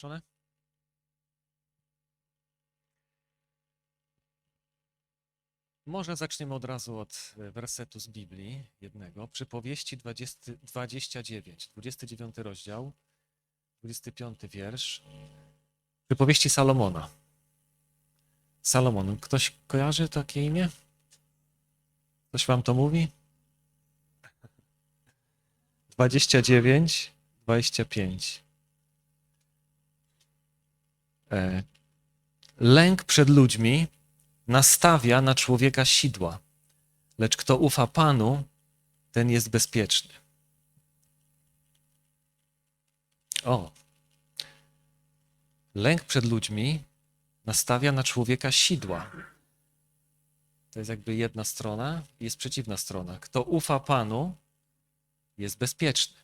Żonę? Może zaczniemy od razu od e, wersetu z Biblii, jednego. Przypowieści 20, 29, 29 rozdział, 25 wiersz. Przypowieści Salomona. Salomon. Ktoś kojarzy takie imię? Ktoś wam to mówi? 29, 25. E, Lęk przed ludźmi nastawia na człowieka sidła, lecz kto ufa Panu, ten jest bezpieczny. O. Lęk przed ludźmi nastawia na człowieka sidła. To jest jakby jedna strona i jest przeciwna strona. Kto ufa Panu, jest bezpieczny.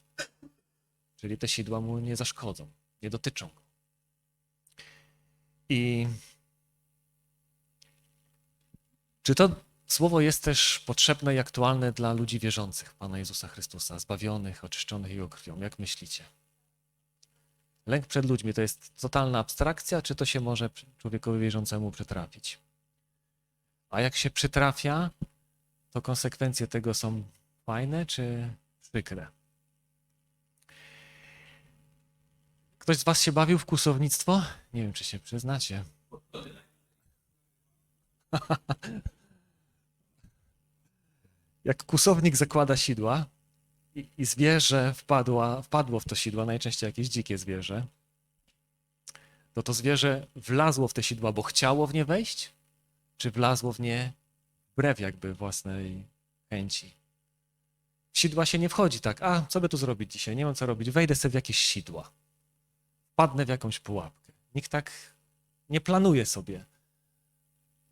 Czyli te sidła mu nie zaszkodzą, nie dotyczą go. I czy to słowo jest też potrzebne i aktualne dla ludzi wierzących w Pana Jezusa Chrystusa, zbawionych, oczyszczonych Jego krwią? Jak myślicie? Lęk przed ludźmi to jest totalna abstrakcja, czy to się może człowiekowi wierzącemu przytrafić? A jak się przytrafia, to konsekwencje tego są fajne czy przykre? Ktoś z Was się bawił w kłusownictwo? Nie wiem, czy się przyznacie. Jak kłusownik zakłada sidła i, i zwierzę wpadła, wpadło w to sidła, najczęściej jakieś dzikie zwierzę, to to zwierzę wlazło w te sidła, bo chciało w nie wejść, czy wlazło w nie wbrew jakby własnej chęci. W sidła się nie wchodzi tak, a co by tu zrobić dzisiaj, nie mam co robić, wejdę sobie w jakieś sidła, wpadnę w jakąś pułapkę. Nikt tak nie planuje sobie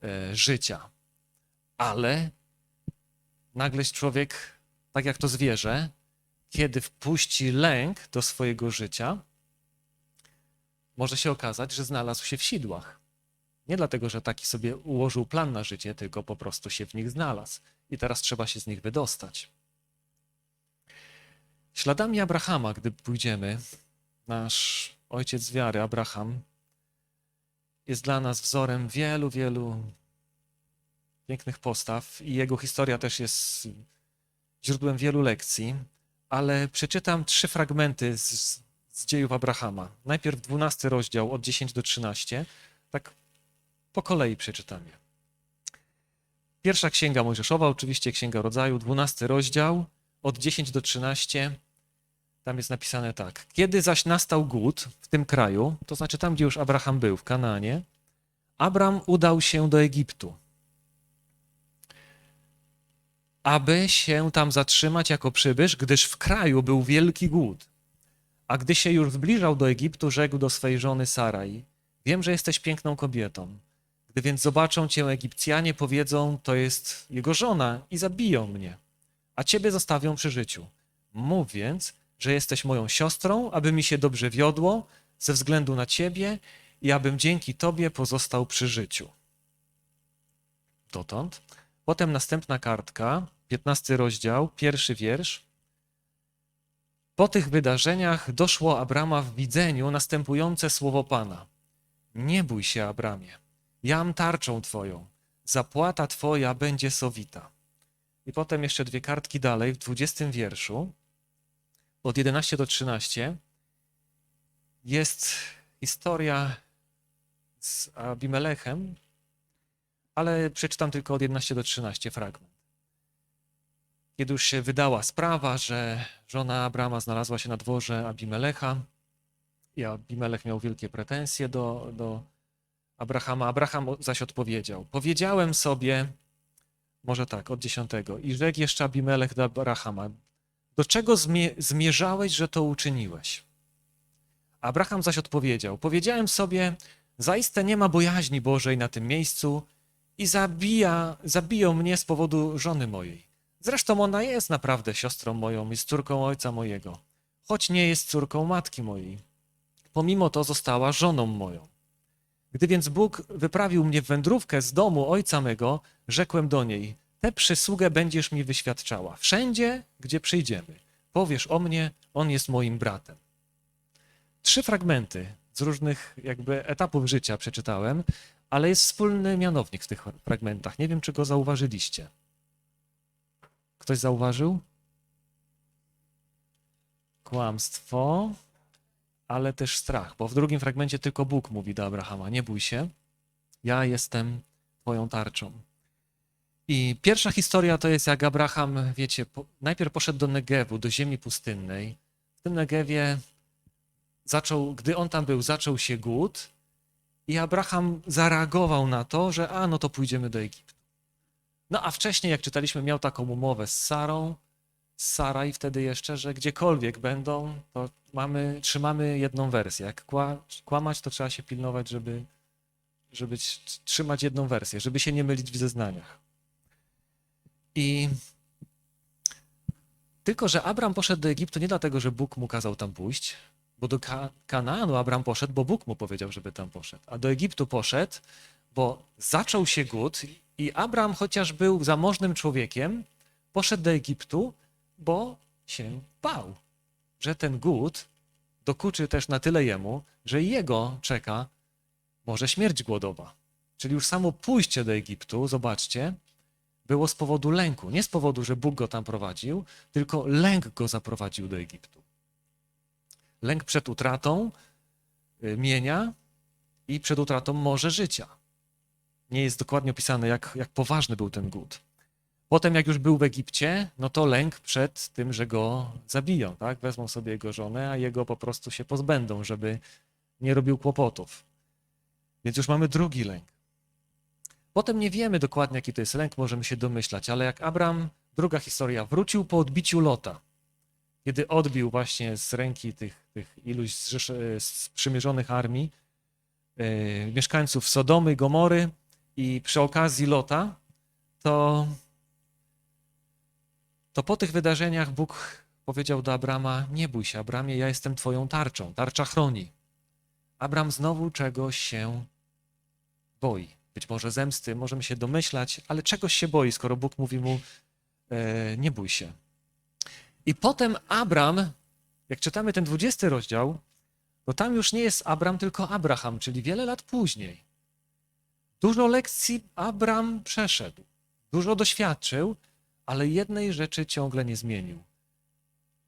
e, życia, ale nagle człowiek, tak jak to zwierzę, kiedy wpuści lęk do swojego życia, może się okazać, że znalazł się w sidłach. Nie dlatego, że taki sobie ułożył plan na życie, tylko po prostu się w nich znalazł i teraz trzeba się z nich wydostać. Śladami Abrahama, gdy pójdziemy, nasz ojciec wiary, Abraham, jest dla nas wzorem wielu, wielu pięknych postaw i jego historia też jest źródłem wielu lekcji, ale przeczytam trzy fragmenty z, z dziejów Abrahama. Najpierw 12 rozdział od 10 do 13, tak po kolei przeczytam je. Pierwsza księga Mojżeszowa, oczywiście księga rodzaju, 12 rozdział od 10 do 13. Tam jest napisane tak. Kiedy zaś nastał głód w tym kraju, to znaczy tam, gdzie już Abraham był, w Kanaanie, Abram udał się do Egiptu aby się tam zatrzymać jako przybysz, gdyż w kraju był wielki głód. A gdy się już zbliżał do Egiptu, rzekł do swej żony Sarai: Wiem, że jesteś piękną kobietą. Gdy więc zobaczą cię Egipcjanie, powiedzą: To jest jego żona i zabiją mnie, a ciebie zostawią przy życiu. Mów więc, że jesteś moją siostrą, aby mi się dobrze wiodło ze względu na ciebie i abym dzięki tobie pozostał przy życiu. Dotąd. Potem następna kartka, 15 rozdział, pierwszy wiersz. Po tych wydarzeniach doszło Abrama w widzeniu następujące słowo Pana. Nie bój się, Abramie, jam tarczą Twoją, zapłata Twoja będzie sowita. I potem jeszcze dwie kartki dalej, w 20 wierszu, od 11 do 13, jest historia z Abimelechem, ale przeczytam tylko od 11 do 13 fragment. Kiedy już się wydała sprawa, że żona Abrama znalazła się na dworze Abimelecha i Abimelech miał wielkie pretensje do, do Abrahama, Abraham zaś odpowiedział: Powiedziałem sobie, może tak, od dziesiątego, i rzekł jeszcze Abimelech do Abrahama: Do czego zmie zmierzałeś, że to uczyniłeś? Abraham zaś odpowiedział: Powiedziałem sobie, zaiste nie ma bojaźni Bożej na tym miejscu i zabija, zabiją mnie z powodu żony mojej. Zresztą ona jest naprawdę siostrą moją, jest córką ojca mojego, choć nie jest córką matki mojej. Pomimo to została żoną moją. Gdy więc Bóg wyprawił mnie w wędrówkę z domu ojca mego, rzekłem do niej: Tę przysługę będziesz mi wyświadczała. Wszędzie, gdzie przyjdziemy, powiesz o mnie, on jest moim bratem. Trzy fragmenty z różnych jakby etapów życia przeczytałem, ale jest wspólny mianownik w tych fragmentach. Nie wiem, czy go zauważyliście. Ktoś zauważył? Kłamstwo, ale też strach, bo w drugim fragmencie tylko Bóg mówi do Abrahama: Nie bój się, ja jestem Twoją tarczą. I pierwsza historia to jest jak Abraham, wiecie, po, najpierw poszedł do Negewu, do ziemi pustynnej. W tym Negewie zaczął, gdy on tam był, zaczął się głód i Abraham zareagował na to, że a, no to pójdziemy do Egiptu. No a wcześniej, jak czytaliśmy, miał taką umowę z Sarą, z Sara i wtedy jeszcze, że gdziekolwiek będą, to mamy, trzymamy jedną wersję. Jak kła, kłamać, to trzeba się pilnować, żeby, żeby trz- trzymać jedną wersję, żeby się nie mylić w zeznaniach. I tylko, że Abram poszedł do Egiptu nie dlatego, że Bóg mu kazał tam pójść, bo do Ka- Kanaanu Abram poszedł, bo Bóg mu powiedział, żeby tam poszedł. A do Egiptu poszedł, bo zaczął się głód i Abram, chociaż był zamożnym człowiekiem, poszedł do Egiptu, bo się bał, że ten głód dokuczy też na tyle jemu, że jego czeka może śmierć głodowa. Czyli już samo pójście do Egiptu, zobaczcie, było z powodu lęku. Nie z powodu, że Bóg go tam prowadził, tylko lęk go zaprowadził do Egiptu. Lęk przed utratą y, mienia i przed utratą morze życia. Nie jest dokładnie opisane, jak, jak poważny był ten głód. Potem, jak już był w Egipcie, no to lęk przed tym, że go zabiją, tak? Wezmą sobie jego żonę, a jego po prostu się pozbędą, żeby nie robił kłopotów. Więc już mamy drugi lęk. Potem nie wiemy dokładnie, jaki to jest lęk, możemy się domyślać, ale jak Abram, druga historia, wrócił po odbiciu Lota, kiedy odbił właśnie z ręki tych, tych iluś sprzymierzonych armii e, mieszkańców Sodomy Gomory i przy okazji Lota, to, to po tych wydarzeniach Bóg powiedział do Abrama, nie bój się Abramie, ja jestem twoją tarczą, tarcza chroni. Abram znowu czegoś się boi. Być może zemsty, możemy się domyślać, ale czegoś się boi, skoro Bóg mówi mu, e, nie bój się. I potem Abram, jak czytamy ten 20 rozdział, to tam już nie jest Abram, tylko Abraham, czyli wiele lat później. Dużo lekcji Abram przeszedł, dużo doświadczył, ale jednej rzeczy ciągle nie zmienił.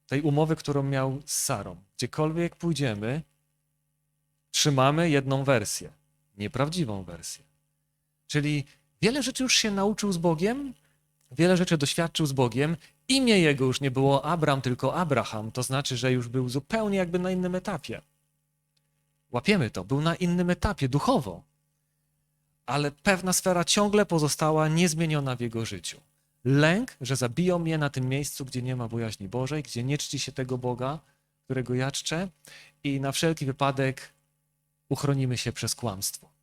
Tej umowy, którą miał z Sarą. Gdziekolwiek pójdziemy, trzymamy jedną wersję, nieprawdziwą wersję. Czyli wiele rzeczy już się nauczył z Bogiem, wiele rzeczy doświadczył z Bogiem. Imię jego już nie było Abram, tylko Abraham. To znaczy, że już był zupełnie jakby na innym etapie. Łapiemy to, był na innym etapie duchowo. Ale pewna sfera ciągle pozostała niezmieniona w jego życiu. Lęk, że zabiją mnie na tym miejscu, gdzie nie ma bojaźni Bożej, gdzie nie czci się tego Boga, którego ja czczę, i na wszelki wypadek uchronimy się przez kłamstwo.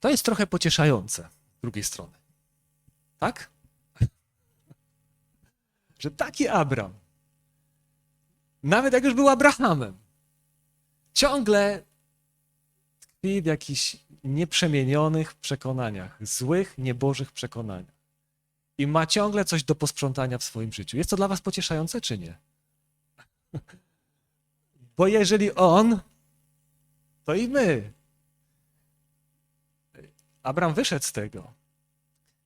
To jest trochę pocieszające z drugiej strony. Tak? Że taki Abram, nawet jak już był Abrahamem, ciągle tkwi w jakichś nieprzemienionych przekonaniach, złych, niebożych przekonaniach. I ma ciągle coś do posprzątania w swoim życiu. Jest to dla was pocieszające, czy nie? Bo jeżeli on, to i my. Abram wyszedł z tego.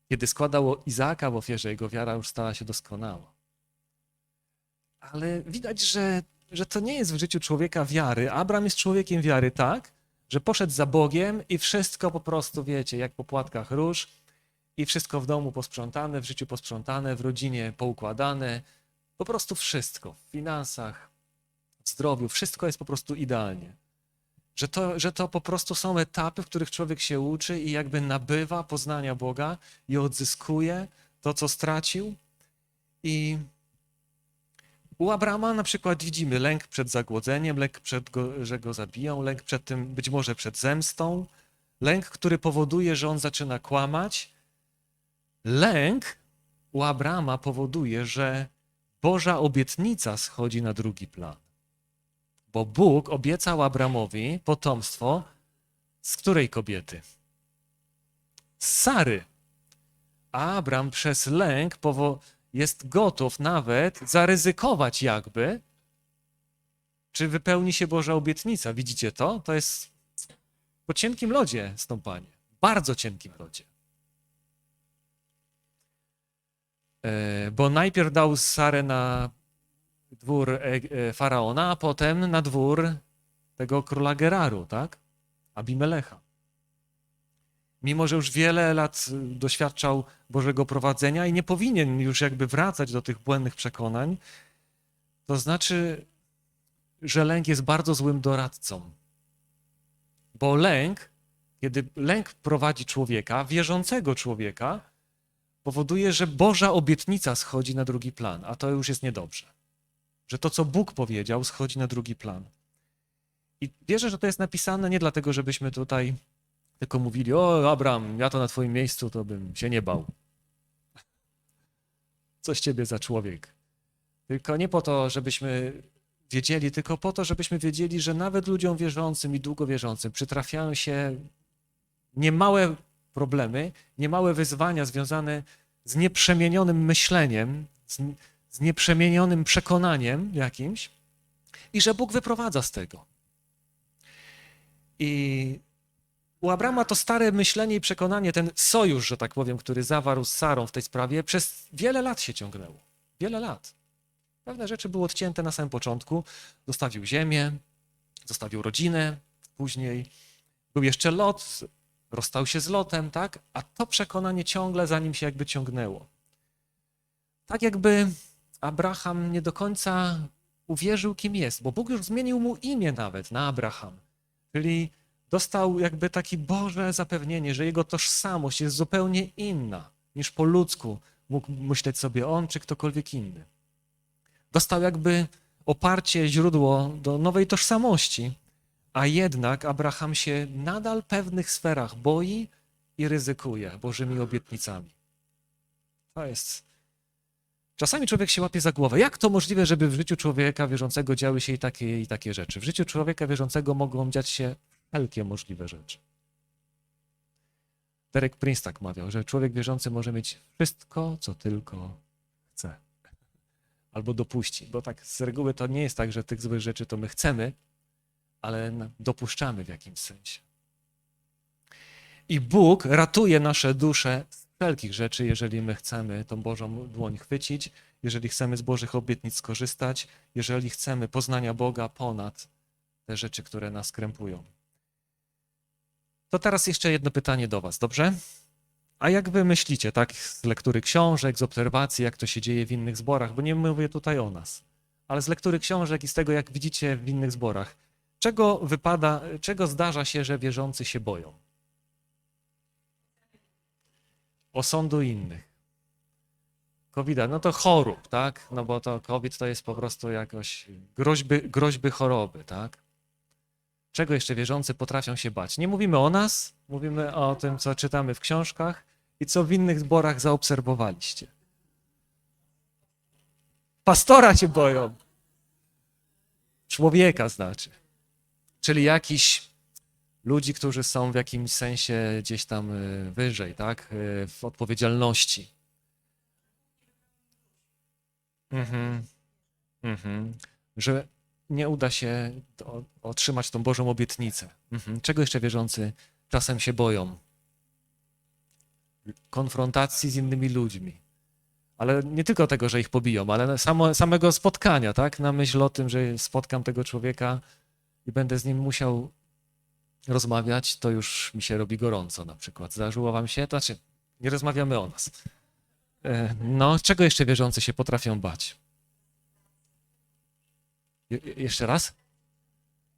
Kiedy składał Izaaka w ofierze, jego wiara już stała się doskonała. Ale widać, że, że to nie jest w życiu człowieka wiary. Abram jest człowiekiem wiary tak, że poszedł za Bogiem i wszystko po prostu, wiecie, jak po płatkach róż, i wszystko w domu posprzątane, w życiu posprzątane, w rodzinie poukładane. Po prostu wszystko. W finansach, w zdrowiu, wszystko jest po prostu idealnie. Że to, że to po prostu są etapy, w których człowiek się uczy i jakby nabywa poznania Boga i odzyskuje to, co stracił. I u Abrama na przykład widzimy lęk przed zagłodzeniem, lęk przed, go, że go zabiją, lęk przed tym, być może przed zemstą, lęk, który powoduje, że on zaczyna kłamać. Lęk u Abrama powoduje, że Boża obietnica schodzi na drugi plan. Bo Bóg obiecał Abramowi potomstwo z której kobiety? Z Sary. A Abram przez lęk jest gotów nawet zaryzykować jakby, czy wypełni się Boża obietnica. Widzicie to? To jest po cienkim lodzie stąpanie. Bardzo cienkim lodzie. E, Bo najpierw dał Sarę na dwór e, e, faraona, a potem na dwór tego króla Geraru, tak? Abimelecha. Mimo, że już wiele lat doświadczał Bożego prowadzenia i nie powinien już jakby wracać do tych błędnych przekonań, to znaczy, że lęk jest bardzo złym doradcą. Bo lęk, kiedy lęk prowadzi człowieka, wierzącego człowieka, powoduje, że Boża obietnica schodzi na drugi plan, a to już jest niedobrze. Że to, co Bóg powiedział, schodzi na drugi plan. I wierzę, że to jest napisane nie dlatego, żebyśmy tutaj tylko mówili, o Abraham, ja to na twoim miejscu to bym się nie bał. Coś ciebie za człowiek. Tylko nie po to, żebyśmy wiedzieli, tylko po to, żebyśmy wiedzieli, że nawet ludziom wierzącym i długo wierzącym przytrafiają się niemałe problemy, niemałe wyzwania związane z nieprzemienionym myśleniem, z, z nieprzemienionym przekonaniem jakimś i że Bóg wyprowadza z tego. I u Abrama to stare myślenie i przekonanie, ten sojusz, że tak powiem, który zawarł z Sarą w tej sprawie, przez wiele lat się ciągnęło. Wiele lat. Pewne rzeczy były odcięte na samym początku. Zostawił ziemię, zostawił rodzinę, później był jeszcze Lot, rozstał się z Lotem, tak? A to przekonanie ciągle za nim się jakby ciągnęło. Tak jakby Abraham nie do końca uwierzył, kim jest, bo Bóg już zmienił mu imię nawet na Abraham. Czyli dostał jakby takie Boże zapewnienie, że jego tożsamość jest zupełnie inna niż po ludzku mógł myśleć sobie on czy ktokolwiek inny. Dostał jakby oparcie, źródło do nowej tożsamości, a jednak Abraham się nadal w pewnych sferach boi i ryzykuje Bożymi obietnicami. To jest. Czasami człowiek się łapie za głowę. Jak to możliwe, żeby w życiu człowieka wierzącego działy się i takie, i takie rzeczy? W życiu człowieka wierzącego mogą dziać się wszelkie możliwe rzeczy. Derek Prince tak mawiał, że człowiek wierzący może mieć wszystko, co tylko chce. Albo dopuści, bo tak z reguły to nie jest tak, że tych złych rzeczy to my chcemy, ale dopuszczamy w jakimś sensie. I Bóg ratuje nasze dusze z wszelkich rzeczy, jeżeli my chcemy tą Bożą dłoń chwycić, jeżeli chcemy z Bożych obietnic skorzystać, jeżeli chcemy poznania Boga ponad te rzeczy, które nas krępują. To teraz jeszcze jedno pytanie do Was, dobrze? A jak wy myślicie, tak, z lektury książek, z obserwacji, jak to się dzieje w innych zborach, bo nie mówię tutaj o nas, ale z lektury książek i z tego, jak widzicie w innych zborach, czego wypada, czego zdarza się, że wierzący się boją? Osądu innych. covid no to chorób, tak? No bo to COVID to jest po prostu jakoś groźby, groźby choroby, tak? Czego jeszcze wierzący potrafią się bać? Nie mówimy o nas, mówimy o tym, co czytamy w książkach i co w innych zborach zaobserwowaliście. Pastora się boją. Człowieka znaczy. Czyli jakiś ludzi, którzy są w jakimś sensie gdzieś tam y, wyżej, tak? Y, W odpowiedzialności. Mhm. Mhm. Że nie uda się otrzymać tą Bożą obietnicę. Mhm. Czego jeszcze wierzący czasem się boją? Konfrontacji z innymi ludźmi. Ale nie tylko tego, że ich pobiją, ale samo, samego spotkania, tak? Na myśl o tym, że spotkam tego człowieka i będę z nim musiał rozmawiać, to już mi się robi gorąco na przykład. Zdarzyło wam się? To znaczy, nie rozmawiamy o nas. E, No, czego jeszcze wierzący się potrafią bać? Je, je- jeszcze raz?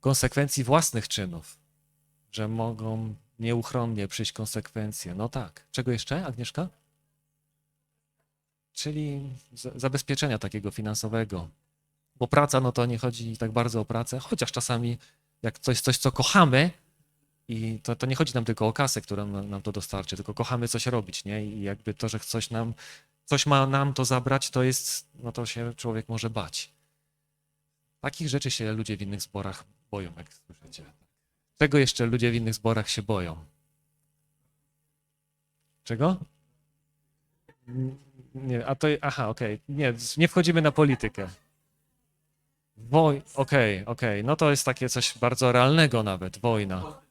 Konsekwencji własnych czynów, że mogą nieuchronnie przyjść konsekwencje. No tak. Czego jeszcze, Agnieszka? Czyli za- zabezpieczenia takiego finansowego. Bo praca, no to nie chodzi tak bardzo o pracę, chociaż czasami jak coś, coś co kochamy, i to, to nie chodzi nam tylko o kasę, która nam, to dostarczy, tylko kochamy coś robić, nie? I jakby to, że coś nam, coś ma nam to zabrać, to jest, no to się człowiek może bać. Takich rzeczy się ludzie w innych zborach boją, jak słyszycie. Czego jeszcze ludzie w innych zborach się boją? Czego? Nie, a to, aha, okej, nie, nie wchodzimy na politykę. Woj... Okej, okej, no to jest takie coś bardzo realnego nawet, wojna.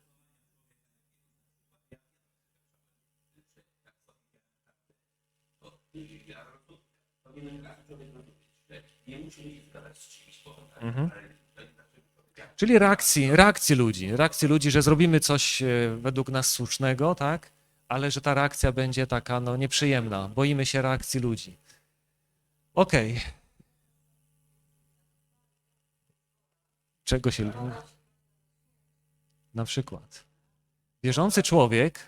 Mhm. Czyli reakcji, reakcji ludzi, reakcji ludzi, że zrobimy coś e, według nas słusznego, tak? Ale że ta reakcja będzie taka, no, nieprzyjemna. Boimy się reakcji ludzi. Okej. Czego się. Na przykład. Wierzący człowiek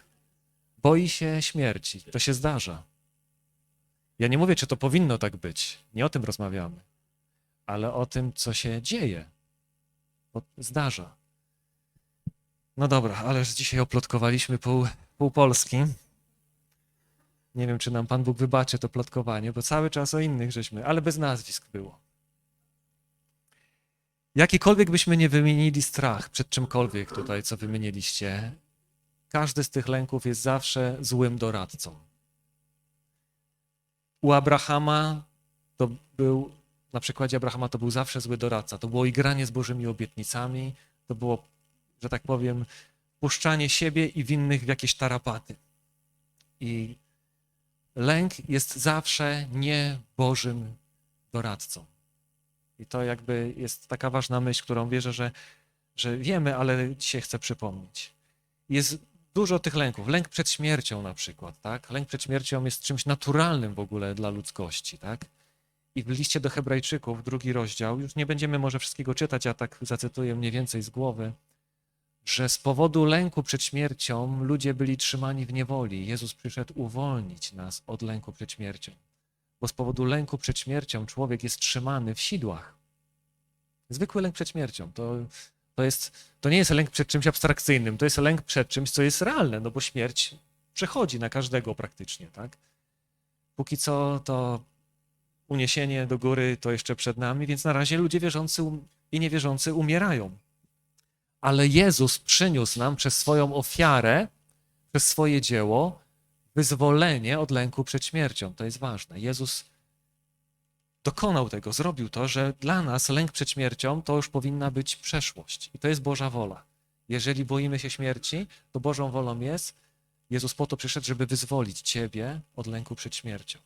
boi się śmierci. To się zdarza. Ja nie mówię, czy to powinno tak być. Nie o tym rozmawiamy. Ale o tym, co się dzieje. Bo zdarza. No dobra, ale już dzisiaj oplotkowaliśmy pół, pół Polski. Nie wiem, czy nam Pan Bóg wybaczy to plotkowanie, bo cały czas o innych żeśmy, ale bez nazwisk było. Jakikolwiek byśmy nie wymienili strach przed czymkolwiek tutaj, co wymieniliście, każdy z tych lęków jest zawsze złym doradcą. U Abrahama to był, na przykładzie Abrahama to był zawsze zły doradca. To było igranie z Bożymi obietnicami, to było, że tak powiem, puszczanie siebie i winnych w jakieś tarapaty. I lęk jest zawsze nie Bożym doradcą. I to jakby jest taka ważna myśl, którą wierzę, że, że wiemy, ale dzisiaj chcę przypomnieć. Jest dużo tych lęków. Lęk przed śmiercią na przykład, tak? Lęk przed śmiercią jest czymś naturalnym w ogóle dla ludzkości, tak? I w liście do Hebrajczyków, drugi rozdział, już nie będziemy może wszystkiego czytać, ja tak zacytuję mniej więcej z głowy, że z powodu lęku przed śmiercią ludzie byli trzymani w niewoli. Jezus przyszedł uwolnić nas od lęku przed śmiercią. Bo z powodu lęku przed śmiercią człowiek jest trzymany w sidłach. Zwykły lęk przed śmiercią to, to, jest, to nie jest lęk przed czymś abstrakcyjnym, to jest lęk przed czymś, co jest realne, no bo śmierć przechodzi na każdego praktycznie, tak? Póki co to uniesienie do góry to jeszcze przed nami, więc na razie ludzie wierzący um- i niewierzący umierają ale Jezus przyniósł nam przez swoją ofiarę, przez swoje dzieło, wyzwolenie od lęku przed śmiercią. To jest ważne. Jezus dokonał tego, zrobił to, że dla nas lęk przed śmiercią to już powinna być przeszłość. I to jest Boża wola. Jeżeli boimy się śmierci, to Bożą wolą jest, Jezus po to przyszedł, żeby wyzwolić Ciebie od lęku przed śmiercią.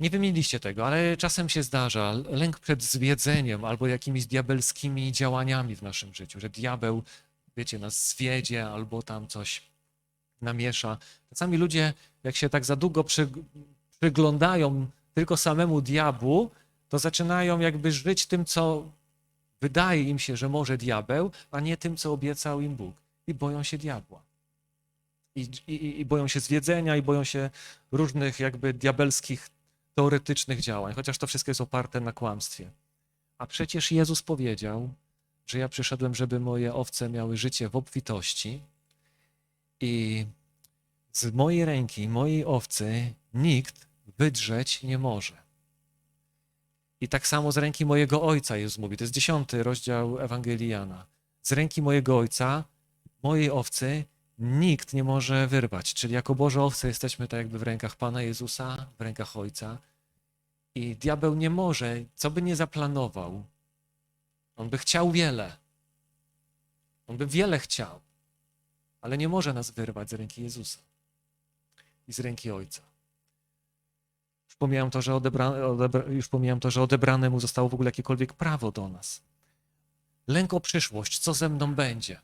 Nie wymieniliście tego, ale czasem się zdarza lęk przed zwiedzeniem albo jakimiś diabelskimi działaniami w naszym życiu, że diabeł, wiecie, nas zwiedzie albo tam coś namiesza. Czasami ludzie, jak się tak za długo przy, przyglądają tylko samemu diabłu, to zaczynają jakby żyć tym, co wydaje im się, że może diabeł, a nie tym, co obiecał im Bóg. I boją się diabła. I, i, I boją się zwiedzenia, i boją się różnych jakby diabelskich teoretycznych działań, chociaż to wszystko jest oparte na kłamstwie. A przecież Jezus powiedział, że ja przyszedłem, żeby moje owce miały życie w obfitości i z mojej ręki, mojej owcy nikt wydrzeć nie może. I tak samo z ręki mojego ojca Jezus mówi, to jest dziesiąty rozdział Ewangelii Jana. Z ręki mojego ojca, mojej owcy nikt nie może wyrwać. Czyli jako Boże owce jesteśmy tak jakby w rękach Pana Jezusa, w rękach Ojca. I diabeł nie może, co by nie zaplanował, on by chciał wiele. On by wiele chciał, ale nie może nas wyrwać z ręki Jezusa i z ręki Ojca. Już pomijam to, że, odebra, odebra, już pomijam to, że odebrane mu zostało w ogóle jakiekolwiek prawo do nas. Lęk o przyszłość, co ze mną będzie.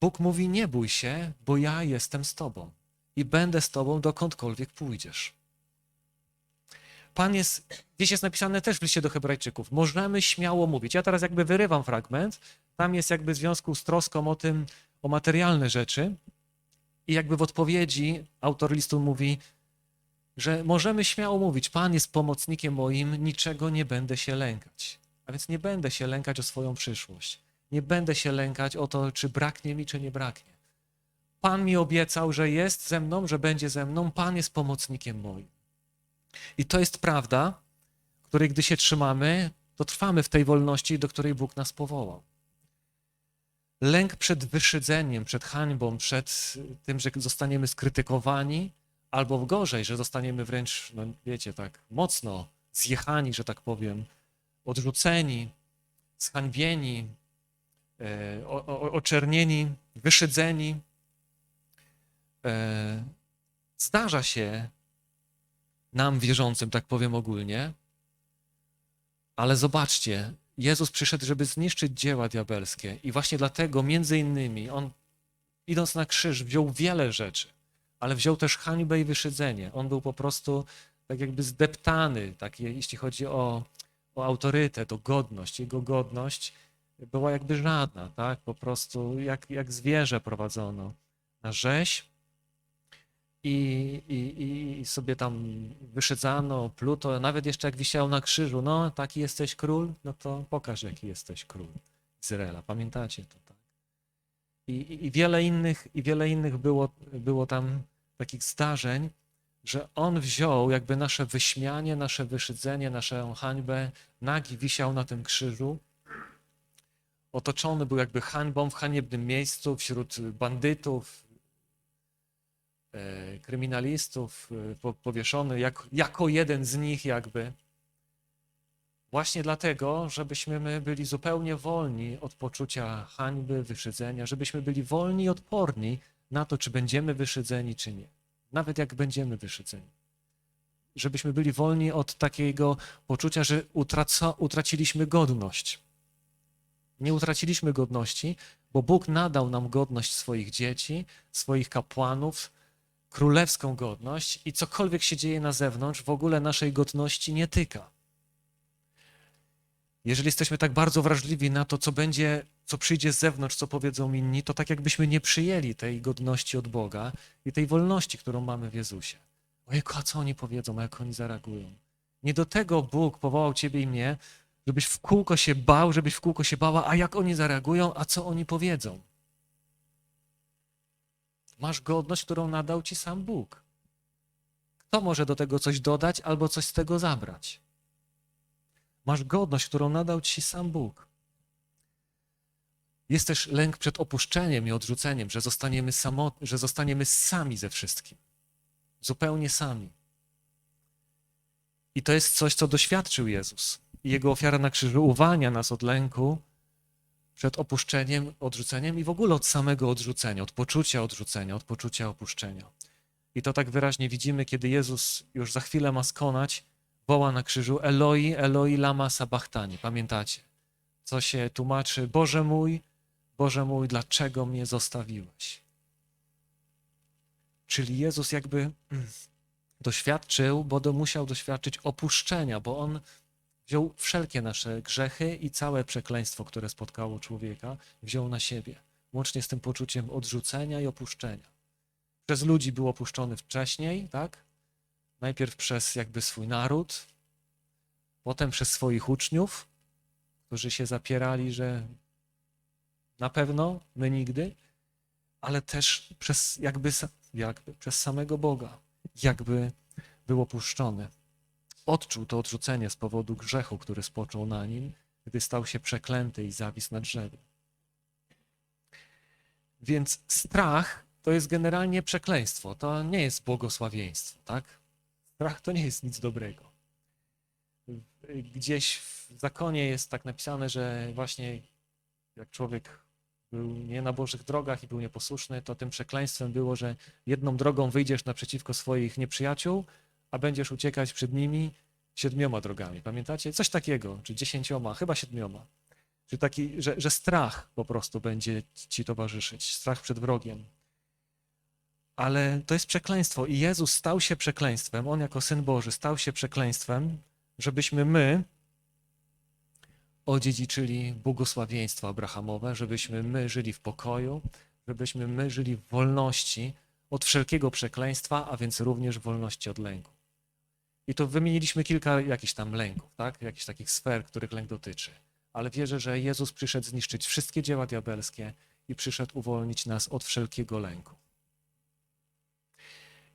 Bóg mówi: Nie bój się, bo ja jestem z tobą i będę z tobą dokądkolwiek pójdziesz. Pan jest, gdzieś jest napisane też w liście do Hebrajczyków, możemy śmiało mówić. Ja teraz jakby wyrywam fragment, tam jest jakby w związku z troską o tym, o materialne rzeczy i jakby w odpowiedzi autor listu mówi, że możemy śmiało mówić, Pan jest pomocnikiem moim, niczego nie będę się lękać. A więc nie będę się lękać o swoją przyszłość. Nie będę się lękać o to, czy braknie mi, czy nie braknie. Pan mi obiecał, że jest ze mną, że będzie ze mną. Pan jest pomocnikiem moim. I to jest prawda, której gdy się trzymamy, to trwamy w tej wolności, do której Bóg nas powołał. Lęk przed wyszydzeniem, przed hańbą, przed tym, że zostaniemy skrytykowani, albo w gorzej, że zostaniemy wręcz, no wiecie, tak mocno zjechani, że tak powiem, odrzuceni, zhańbieni, oczernieni, wyszydzeni. E, Zdarza się nam wierzącym, tak powiem ogólnie, ale zobaczcie, Jezus przyszedł, żeby zniszczyć dzieła diabelskie i właśnie dlatego między innymi On idąc na krzyż wziął wiele rzeczy, ale wziął też hańbę i wyszydzenie. On był po prostu tak jakby zdeptany, tak, jeśli chodzi o, o autorytet, o godność. Jego godność była jakby żadna, tak? po prostu jak, jak zwierzę prowadzono na rzeź i, i, i sobie tam wyszydzano, pluto, nawet jeszcze jak wisiał na krzyżu, no taki jesteś król, no to pokaż jaki jesteś król Izraela. Pamiętacie to, tak? I, i, i wiele innych, i wiele innych było, było tam takich zdarzeń, że on wziął jakby nasze wyśmianie, nasze wyszydzenie, naszą hańbę, nagi wisiał na tym krzyżu, otoczony był jakby hańbą w haniebnym miejscu wśród bandytów, e, kryminalistów, e, po- powieszony jak, jako jeden z nich jakby. Właśnie dlatego, żebyśmy my byli zupełnie wolni od poczucia hańby, wyszydzenia, żebyśmy byli wolni i odporni na to, czy będziemy wyszydzeni, czy nie. Nawet jak będziemy wyszydzeni. Żebyśmy byli wolni od takiego poczucia, że utraca, utraciliśmy godność. Nie utraciliśmy godności, bo Bóg nadał nam godność swoich dzieci, swoich kapłanów, królewską godność i cokolwiek się dzieje na zewnątrz, w ogóle naszej godności nie tyka. Jeżeli jesteśmy tak bardzo wrażliwi na to, co będzie, co przyjdzie z zewnątrz, co powiedzą inni, to tak jakbyśmy nie przyjęli tej godności od Boga i tej wolności, którą mamy w Jezusie. Ojejku, a co oni powiedzą, a jak oni zareagują? Nie do tego Bóg powołał ciebie i mnie, żebyś w kółko się bał, żebyś w kółko się bała, a jak oni zareagują, a co oni powiedzą. Masz godność, którą nadał ci sam Bóg. Kto może do tego coś dodać albo coś z tego zabrać? Masz godność, którą nadał ci sam Bóg. Jest też lęk przed opuszczeniem i odrzuceniem, że zostaniemy, samot, że zostaniemy sami ze wszystkim. Zupełnie sami. I to jest coś, co doświadczył Jezus. Jego ofiara na krzyżu uwalnia nas od lęku przed opuszczeniem, odrzuceniem i w ogóle od samego odrzucenia, od poczucia odrzucenia, od poczucia opuszczenia. I to tak wyraźnie widzimy, kiedy Jezus już za chwilę ma skonać, woła na krzyżu Eloi, Eloi, lama sabachthani. Pamiętacie? Co się tłumaczy, Boże mój, Boże mój, dlaczego mnie zostawiłeś? Czyli Jezus jakby doświadczył, bo do, musiał doświadczyć opuszczenia, bo On wziął wszelkie nasze grzechy i całe przekleństwo, które spotkało człowieka, wziął na siebie, łącznie z tym poczuciem odrzucenia i opuszczenia. Przez ludzi był opuszczony wcześniej, tak? Najpierw przez jakby swój naród, potem przez swoich uczniów, którzy się zapierali, że na pewno my nigdy, ale też przez jakby, jakby przez samego Boga, jakby był opuszczony. Odczuł to odrzucenie z powodu grzechu, który spoczął na nim, gdy stał się przeklęty i zawisł na drzewie. Więc strach to jest generalnie przekleństwo, to nie jest błogosławieństwo, tak? Strach to nie jest nic dobrego. Gdzieś w zakonie jest tak napisane, że właśnie jak człowiek był nie na Bożych drogach i był nieposłuszny, to tym przekleństwem było, że jedną drogą wyjdziesz naprzeciwko swoich nieprzyjaciół, a będziesz uciekać przed nimi siedmioma drogami. Pamiętacie? Coś takiego, czy dziesięcioma, chyba siedmioma. Że, taki, że, że strach po prostu będzie ci towarzyszyć, strach przed wrogiem. Ale to jest przekleństwo i Jezus stał się przekleństwem, On jako Syn Boży stał się przekleństwem, żebyśmy my odziedziczyli błogosławieństwo abrahamowe, żebyśmy my żyli w pokoju, żebyśmy my żyli w wolności od wszelkiego przekleństwa, a więc również wolności od lęku. I to wymieniliśmy kilka jakichś tam lęków, tak? jakichś takich sfer, których lęk dotyczy. Ale wierzę, że Jezus przyszedł zniszczyć wszystkie dzieła diabelskie i przyszedł uwolnić nas od wszelkiego lęku.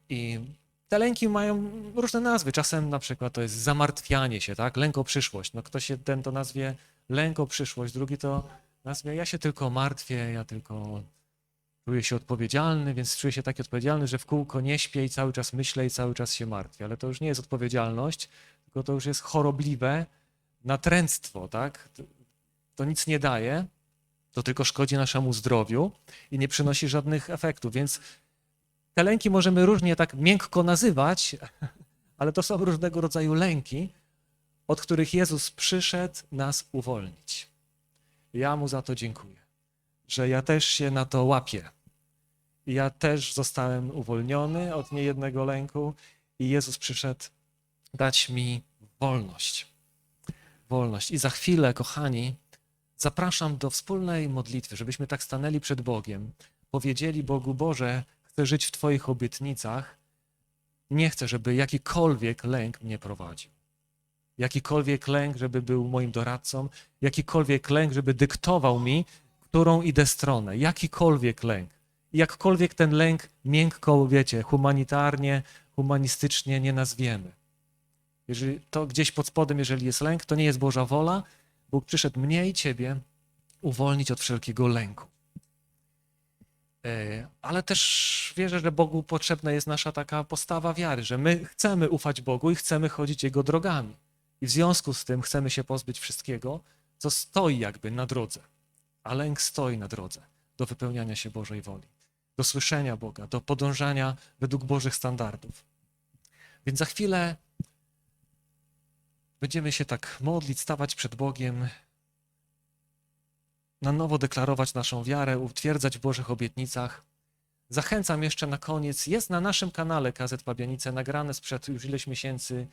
I te lęki mają różne nazwy. Czasem na przykład to jest zamartwianie się, tak? Lęk o przyszłość. No ktoś jeden to nazwie lęk o przyszłość, drugi to nazwie ja się tylko martwię, ja tylko czuję się odpowiedzialny, więc czuję się taki odpowiedzialny, że w kółko nie śpię i cały czas myślę i cały czas się martwię. Ale to już nie jest odpowiedzialność, tylko to już jest chorobliwe natręctwo, tak? To, nic nie daje, to tylko szkodzi naszemu zdrowiu i nie przynosi żadnych efektów, więc te lęki możemy różnie tak miękko nazywać, ale to są różnego rodzaju lęki, od których Jezus przyszedł nas uwolnić. Ja mu za to dziękuję, że ja też się na to łapię. Ja też zostałem uwolniony od niejednego lęku i Jezus przyszedł dać mi wolność. Wolność. I za chwilę, kochani, zapraszam do wspólnej modlitwy, żebyśmy tak stanęli przed Bogiem, powiedzieli Bogu: Boże, chcę żyć w Twoich obietnicach. Nie chcę, żeby jakikolwiek lęk mnie prowadził. Jakikolwiek lęk, żeby był moim doradcą, jakikolwiek lęk, żeby dyktował mi, którą idę stronę. Jakikolwiek lęk. Jakkolwiek ten lęk miękko, wiecie, humanitarnie, humanistycznie nie nazwiemy. Jeżeli to gdzieś pod spodem, jeżeli jest lęk, to nie jest Boża wola. Bóg przyszedł mnie i ciebie uwolnić od wszelkiego lęku. E, Ale też wierzę, że Bogu potrzebna jest nasza taka postawa wiary, że my chcemy ufać Bogu i chcemy chodzić Jego drogami. I w związku z tym chcemy się pozbyć wszystkiego, co stoi jakby na drodze. A lęk stoi na drodze do wypełniania się Bożej woli, do słyszenia Boga, do podążania według Bożych standardów. Więc za chwilę będziemy się tak modlić, stawać przed Bogiem, na nowo deklarować naszą wiarę, utwierdzać w Bożych obietnicach. Zachęcam jeszcze na koniec, jest na naszym kanale KZ Pabianice nagrane sprzed już ileś miesięcy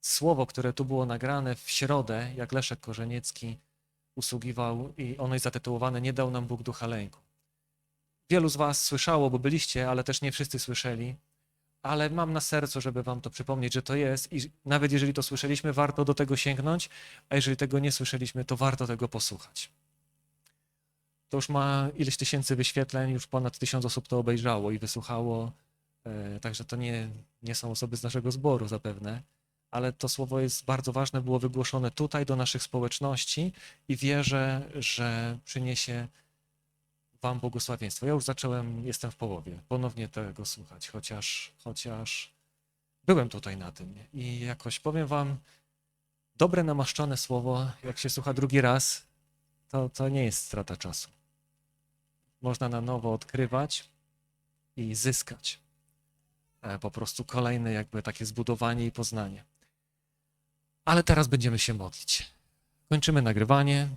słowo, które tu było nagrane w środę, jak Leszek Korzeniecki usługiwał i ono jest zatytułowane Nie dał nam Bóg ducha lęku. Wielu z was słyszało, bo byliście, ale też nie wszyscy słyszeli, ale mam na sercu, żeby wam to przypomnieć, że to jest i nawet jeżeli to słyszeliśmy, warto do tego sięgnąć, a jeżeli tego nie słyszeliśmy, to warto tego posłuchać. To już ma ileś tysięcy wyświetleń, już ponad tysiąc osób to obejrzało i wysłuchało, e, także to nie, nie są osoby z naszego zboru zapewne, ale to słowo jest bardzo ważne, było wygłoszone tutaj do naszych społeczności i wierzę, że przyniesie Wam błogosławieństwo. Ja już zacząłem, jestem w połowie, ponownie tego słuchać, chociaż, chociaż byłem tutaj na tym i jakoś powiem Wam, dobre namaszczone słowo, jak się słucha drugi raz, to, to nie jest strata czasu. Można na nowo odkrywać i zyskać e, po prostu kolejne jakby takie zbudowanie i poznanie. Ale teraz będziemy się modlić. Kończymy nagrywanie.